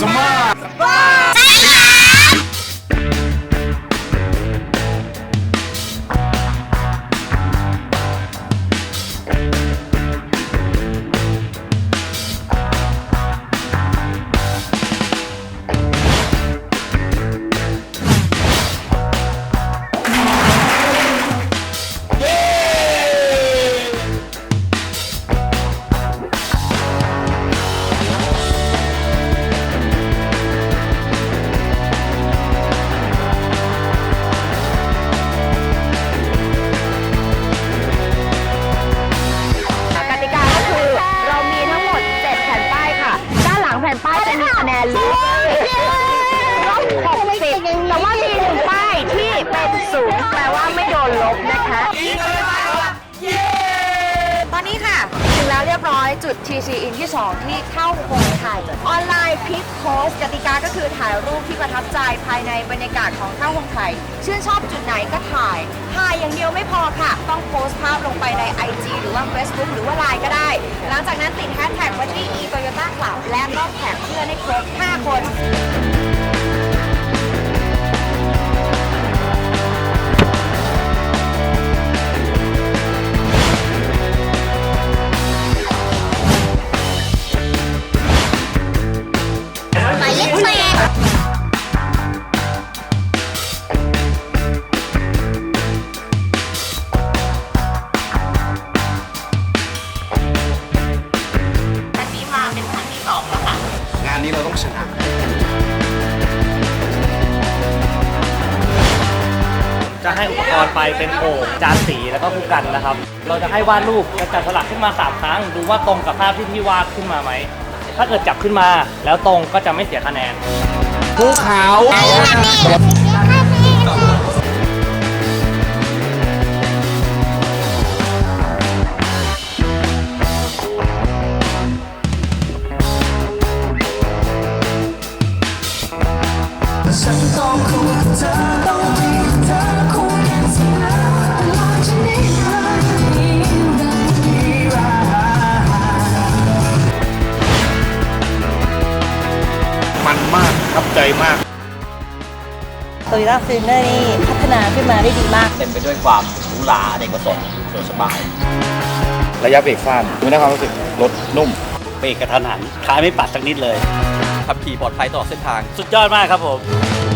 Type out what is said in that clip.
ส ศูนย์แปลว่าไม่โดนลบนะคะตอนนี้ค่ะ ถึงแล้วเรียบร้อยจุด TC in ที่ 2 ที่เข้าโคงไทยออนไลน์พิกโพสกติกาก็คือถ่ายรูปที่ประทับใจภายในบรรยากาศของเข้าวหงไทยชื่นชอบจุดไหนก็ถ่าย ถ่ายอย่างเดียวไม่พอค่ะ ต้องโพสต์ภาพลงไปใน IG หรือว่า Facebook หรือว่า Line ก็ได้ หลังจากนั้นติดแฮชแท็กไว้ที่ e Toyota Club และก็แท็กเพื่อนให้ครบ5คนานนี้เราต้องชนะ จะให้อุปกรณ์ไปเป็นโอ่งจานสีแล้วก็ผู้กันนะครับ เราจะให้วาดรูปและจับสลักขึ้นมา3ครั้งดูว่าตรงกับภาพที่พี่วาดขึ้นมาไหม ถ้าเกิดจับขึ้นมาแล้วตรงก็จะไม่เสียคะแนนภูเขา ฉันต้องคู่กับเธอต้องมีเธอคู่กันเสมอตลอดชีวิตนี้แบบนี้รักมันมากทับใจมาก โตโยต้าฟิลเนอร์นี่พัฒนาขึ้นมาได้ดีมาก เต็มไปด้วยความหรูหราอเนกประสงค์สะดวกสบาย ระยะเบรกสั้นไม่ได้ความรู้สึกรถนุ่ม เบรกกระทันหันท้ายไม่ปัดสักนิดเลยขับขี่ปลอดภัยตลอดเส้นทาง สุดยอดมากครับผมเ